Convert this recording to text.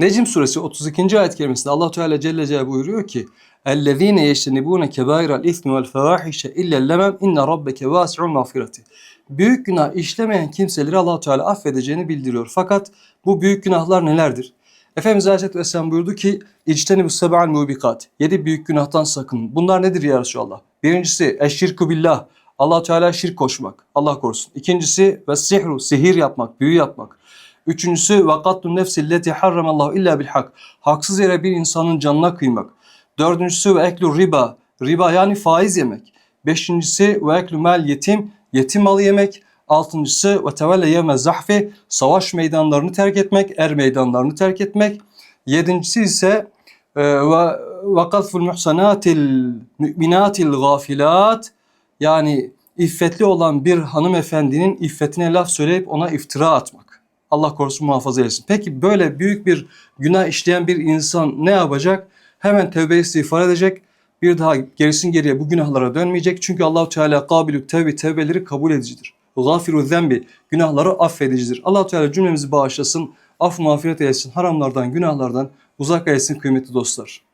Necm suresi 32. ayet kerimesinde Allah Teala Celle Celle buyuruyor ki: "Ellezîne yeştenibûne kebâirel ismi vel fevâhişe illel lemem inne rabbeke vâsi'un mağfireti." Büyük günah işlemeyen kimseleri Allah Teala affedeceğini bildiriyor. Fakat bu büyük günahlar nelerdir? Efendimiz Aleyhisselatü Vesselam buyurdu ki İctenibu seb'al mubikat. Yedi büyük günahtan sakın. Bunlar nedir ya Resulallah? Birincisi eşşirkü billah. allah Teala şirk koşmak. Allah korusun. İkincisi ve sihru. Sihir yapmak, büyü yapmak. Üçüncüsü vakattun nefsi leti harramallahu illa bil hak. Haksız yere bir insanın canına kıymak. Dördüncüsü ve eklu riba. Riba yani faiz yemek. Beşincisi ve eklu mal yetim. Yetim malı yemek. Altıncısı ve tevelle yevme zahfi. Savaş meydanlarını terk etmek. Er meydanlarını terk etmek. Yedincisi ise e, ve ve katful muhsanatil müminatil gafilat. Yani iffetli olan bir hanımefendinin iffetine laf söyleyip ona iftira atmak. Allah korusun muhafaza etsin. Peki böyle büyük bir günah işleyen bir insan ne yapacak? Hemen tevbe istiğfar edecek. Bir daha gerisin geriye bu günahlara dönmeyecek. Çünkü Allahu Teala kabilü tevbi tevbeleri kabul edicidir. Gafiru zembi günahları affedicidir. Allahu Teala cümlemizi bağışlasın. Af mağfiret eylesin. Haramlardan, günahlardan uzak eylesin kıymetli dostlar.